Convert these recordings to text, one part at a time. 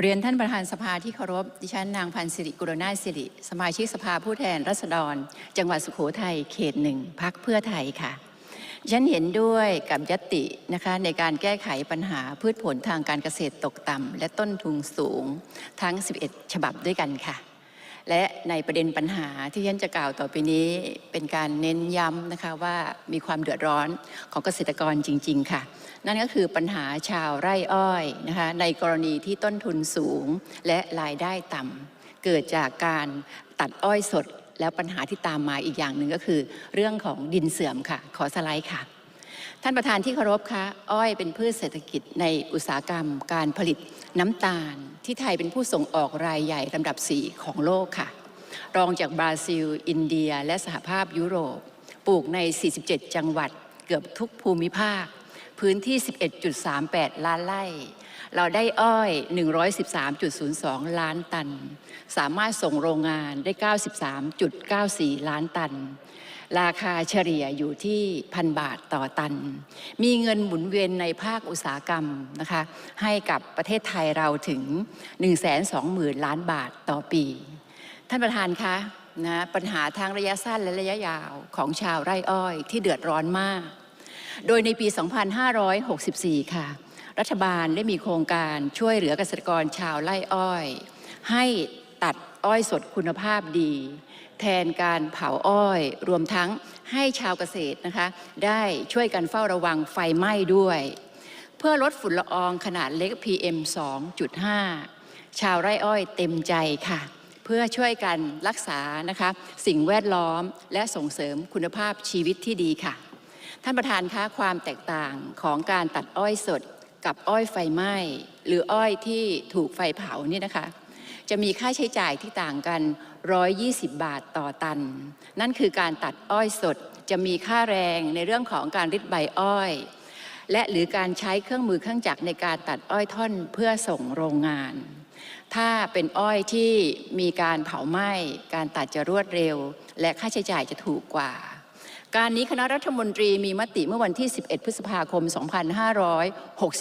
เรียนท่านประธานสภาที่เคารพ ดิฉันนางพันศิริกุลนาศิริ สมาชิกสภาผู้แทนรัษฎร จังหวัดสุโขทัยเขตหนึ่งพักเพื่อไทยค่ะฉันเห็นด้วยกับยตินะคะในการแก้ไขปัญหาพืชผลทางการเกษตรตกต่ำและต้นทุนสูงทั้ง 11 ฉบับด้วยกันค่ะ และในประเด็นปัญหาที่ฉันจะกล่าวต่อไปนี้ เป็นการเน้นย้ำนะคะว่ามีความเดือดร้อนของเกษตรกรจริง ๆ ค่ะ นั่นก็คือปัญหาชาวไร่อ้อยนะคะในกรณีที่ต้นทุนสูงและรายได้ต่ำเกิดจากการตัดอ้อยสด แล้วปัญหาที่ตามมาอีกอย่างหนึ่งก็คือ เรื่องของดินเสื่อมค่ะ ขอสไลด์ค่ะ ท่านประธานที่เคารพคะอ้อยเป็นพืชเศรษฐกิจในอุตสาหกรรม การผลิตน้ำตาล ที่ไทยเป็นผู้ส่งออกรายใหญ่ลำดับ 4 ของโลกค่ะ รองจากบราซิล อินเดีย และสหภาพยุโรป ปลูกใน 47 จังหวัดเกือบทุกภูมิภาค พื้นที่ 11.38 ล้านไร่ เราได้อ้อย 113.02 ล้านตัน สามารถส่งโรงงานได้ 93.94 ล้านตัน ราคาเฉลี่ยอยู่ที่พันบาทต่อตัน มีเงินหมุนเวียนในภาคอุตสาหกรรมนะคะให้กับประเทศไทยเราถึง 120,000 ล้านบาทต่อปี ท่านประธานคะนะปัญหาทางระยะสั้นและระยะยาวของชาวไร่อ้อยที่เดือดร้อนมาก โดยในปี 2564 ค่ะ รัฐบาลได้มีโครงการช่วยเหลือเกษตรกรชาวไร่อ้อย ให้ตัดอ้อยสดคุณภาพดี แทนการเผาอ้อยรวมทั้งให้ชาวเกษตรนะคะ ได้ช่วยกันเฝ้าระวังไฟไหม้ด้วย เพื่อลดฝุ่นละอองขนาดเล็ก PM 2.5 ชาวไร่อ้อยเต็มใจค่ะ เพื่อช่วยกันรักษานะคะ สิ่งแวดล้อมและส่งเสริมคุณภาพชีวิตที่ดีค่ะ ท่านประธานคะความแตกต่างของการตัดอ้อยสดกับอ้อยไฟไหม้ หรืออ้อยที่ถูกไฟเผานี่นะคะ จะมีค่าใช้จ่ายที่ต่างกัน 120 บาทต่อตัน นั่นคือการตัดอ้อยสดจะมีค่าแรงในเรื่องของการริดใบอ้อย และหรือการใช้เครื่องมือเครื่องจักรในการตัดอ้อยท่อนเพื่อส่งโรงงาน ถ้าเป็นอ้อยที่มีการเผาไหม้ การตัดจะรวดเร็ว และค่าใช้จ่ายจะถูกกว่า การนี้คณะรัฐมนตรีมีมติเมื่อวันที่ 11 พฤษภาคม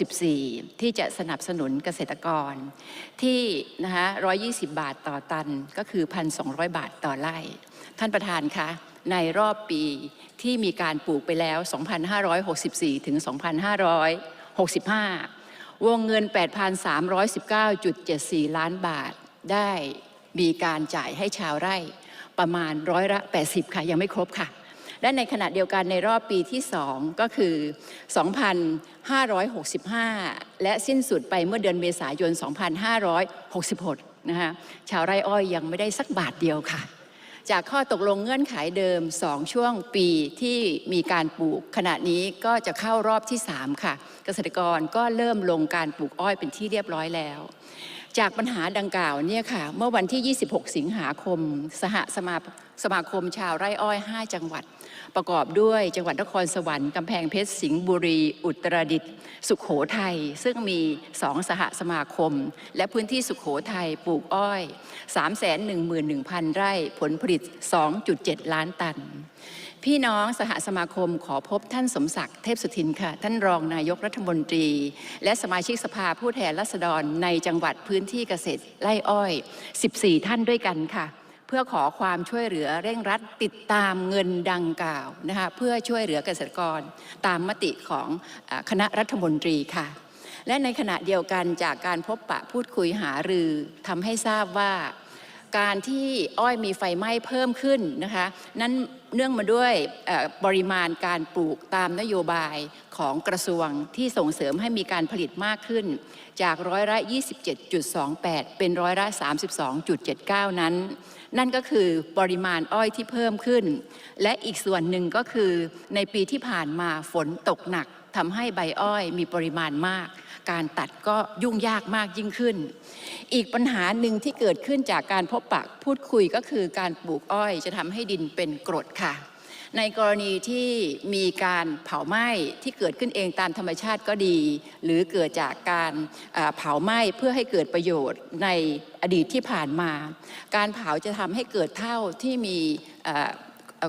2564 ที่จะสนับสนุนเกษตรกร ที่นะคะ120 บาทต่อตันก็คือ 1,200 บาทต่อไร่ ท่านประธานคะในรอบปีที่มีการปลูกไปแล้ว 2,564 ถึง 2,565 วงเงิน 8,319.74 ล้านบาทได้มีการจ่ายให้ชาวไร่ประมาณร้อยละ 80 ค่ะ ยังไม่ครบค่ะ และในขณะเดียวกันในรอบปีที่ 2 ก็คือ 2,565 และสิ้นสุดไปเมื่อเดือนเมษายน 2,566 นะคะชาวไร่อ้อยยังไม่ได้สักบาทเดียวค่ะ จากข้อตกลงเงื่อนไขเดิม 2 ช่วงปีที่มีการปลูก ขณะนี้ก็จะเข้ารอบที่ 3 ค่ะ เกษตรกรก็เริ่มลงการปลูกอ้อยเป็นที่เรียบร้อยแล้วจากปัญหาดังกล่าวเนี่ยค่ะ เมื่อวันที่ 26 สิงหาคม สหสมา สมาคมชาวไร่อ้อย 5 จังหวัด ประกอบด้วยจังหวัดนครสวรรค์กำแพงเพชรสิงห์บุรี อุตรดิตถ์สุขโขทัยซึ่งมี2สหสมาคม และพื้นที่สุขโขทัยปลูกอ้อย 311,000 ไร่ผลผลิต 2.7 ล้านตัน พี่น้องสหสมาคมขอพบท่านสมศักดิ์เทพสุทินค่ะ ท่านรองนายกรัฐมนตรี และสมาชิกสภาผู้แทนราษฎรในจังหวัดพื้นที่เกษตรไร่อ้อย 14 ท่านด้วยกันค่ะ พื่อขอความช่วยเหลือเร่งรัดติดตามเงินดังกล่าวนะคะเพื่อช่วยเหลือเกษตรกร ตามมติของคณะรัฐมนตรีค่ะ และในขณะเดียวกันจากการพบปะพูดคุยหารือทำให้ทราบว่า การที่อ้อยมีไฟไหม้เพิ่มขึ้นนะคะนั้น เนื่องมาด้วยปริมาณการปลูกตามนโยบายของกระทรวงที่ส่งเสริมให้มีการผลิตมากขึ้น จากร้อยละ 27.28 เป็นร้อยละ 32.79 นั้น นั่นก็คือปริมาณอ้อยที่เพิ่มขึ้น และอีกส่วนหนึ่งก็คือในปีที่ผ่านมาฝนตกหนักทำให้ใบอ้อยมีปริมาณมาก การตัดก็ยุ่งยากมากยิ่งขึ้น อีกปัญหาหนึ่งที่เกิดขึ้นจากการพบปะพูดคุยก็คือการปลูกอ้อยจะทำให้ดินเป็นกรดค่ะในกรณีที่มีการเผาไหม้ที่เกิดขึ้นเองตามธรรมชาติก็ดี หรือเกิดจากการเผาไหม้เพื่อให้เกิดประโยชน์ในอดีตที่ผ่านมา การเผาจะทำให้เกิดเท่าที่มี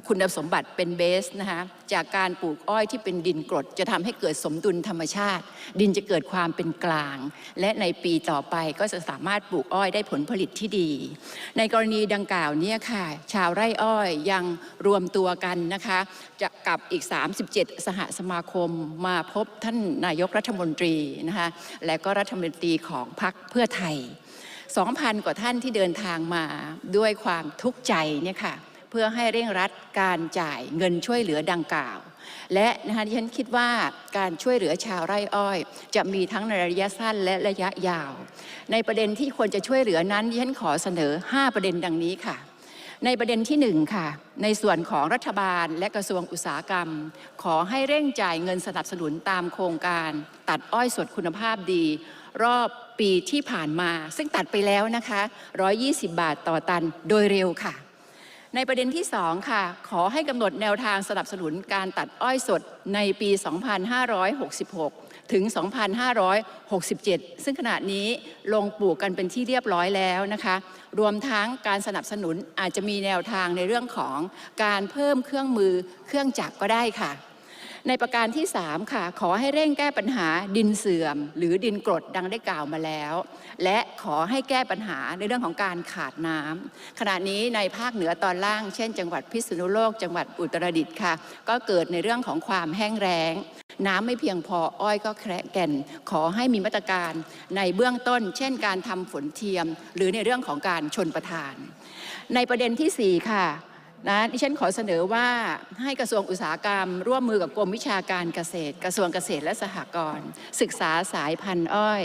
คุณสมบัติเป็นเบสนะคะจากการปลูกอ้อยที่เป็นดินกรด จะทำให้เกิดสมดุลธรรมชาติ ดินจะเกิดความเป็นกลาง และในปีต่อไปก็จะสามารถปลูกอ้อยได้ผลผลิตที่ดี ในกรณีดังกล่าวนี่ยค่ะ ชาวไร่อ้อยยังรวมตัวกันนะคะจะกับอีก 37 สหสมาคมมาพบท่านนายกรัฐมนตรีนะคะและก็รัฐมนตรีของพรรคเพื่อไทย 2,000 กว่าท่านที่เดินทางมาด้วยความทุกข์ใจเนี่ยค่ะ เพื่อให้เร่งรัดการจ่ายเงินช่วยเหลือดังกล่าว และนะคะที่ฉันคิดว่าการช่วยเหลือชาวไร่อ้อย จะมีทั้งในระยะสั้นและระยะยาว ในประเด็นที่ควรจะช่วยเหลือนั้นดิฉันขอเสนอ 5 ประเด็นดังนี้ค่ะในประเด็นที่หนึ่งค่ะ ในส่วนของรัฐบาลและกระทรวงอุตสาหกรรม ขอให้เร่งจ่ายเงินสนับสนุนตามโครงการ ตัดอ้อยสดคุณภาพดี รอบปีที่ผ่านมา ซึ่งตัดไปแล้วนะคะ 120 บาทต่อตันโดยเร็วค่ะ ในประเด็นที่ 2 ค่ะ ขอให้กำหนดแนวทางสนับสนุนการตัดอ้อยสดในปี 2566 ถึง 2567 ซึ่งขณะนี้ลงปลูกกันเป็นที่เรียบร้อยแล้วนะคะ รวมทั้งการสนับสนุนอาจจะมีแนวทางในเรื่องของการเพิ่มเครื่องมือเครื่องจักรก็ได้ค่ะ ในประการที่ 3 ค่ะ ขอให้เร่งแก้ปัญหาดินเสื่อม หรือดินกรดดังได้กล่าวมาแล้ว และขอให้แก้ปัญหาในเรื่องของการขาดน้ำขณะนี้ในภาคเหนือตอนล่าง เช่น จังหวัดพิษณุโลก จังหวัดอุตรดิตถ์ค่ะ ก็เกิดในเรื่องของความแห้งแล้งน้ำไม่เพียงพออ้อยก็แคระแก่น ขอให้มีมาตรการในเบื้องต้น เช่นการทำฝนเทียม หรือในเรื่องของการชนประทาน ในประเด็นที่ 4 ค่ะ นะดิฉันขอเสนอว่าให้กระทรวงอุตสาหกรรม ร่วมมือกับกรมวิชาการเกษตร กระทรวงเกษตรและสหกรณ์ศึกษาสายพันธุ์อ้อย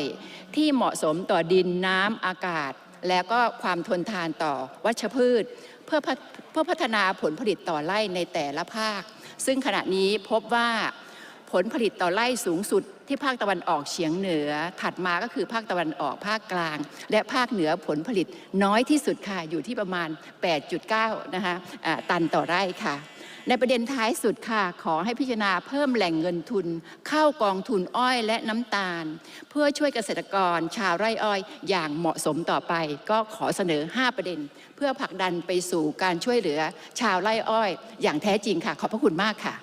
ที่เหมาะสมต่อดินน้ำอากาศ และก็ความทนทานต่อวัชพืช เพื่อเพื่อพัฒนาผลผลิตต่อไร่ในแต่ละภาค ซึ่งขณะนี้พบว่า ผลผลิตต่อไร่สูงสุดที่ภาคตะวันออกเฉียงเหนือ ถัดมาก็คือภาคตะวันออกภาคกลาง และภาคเหนือผลผลิตน้อยที่สุดค่ะอยู่ที่ประมาณ 8.9 นะคะตันต่อไร่ค่ะในประเด็นท้ายสุดค่ะ ขอให้พิจารณาเพิ่มแหล่งเงินทุน เข้ากองทุนอ้อยและน้ำตาล เพื่อช่วยเกษตรกร ชาวไร่อ้อย อย่างเหมาะสมต่อไป ก็ขอเสนอ 5 ประเด็น เพื่อผลักดันไปสู่การช่วยเหลือชาวไร่อ้อย อย่างแท้จริงค่ะ ขอบพระคุณมากค่ะ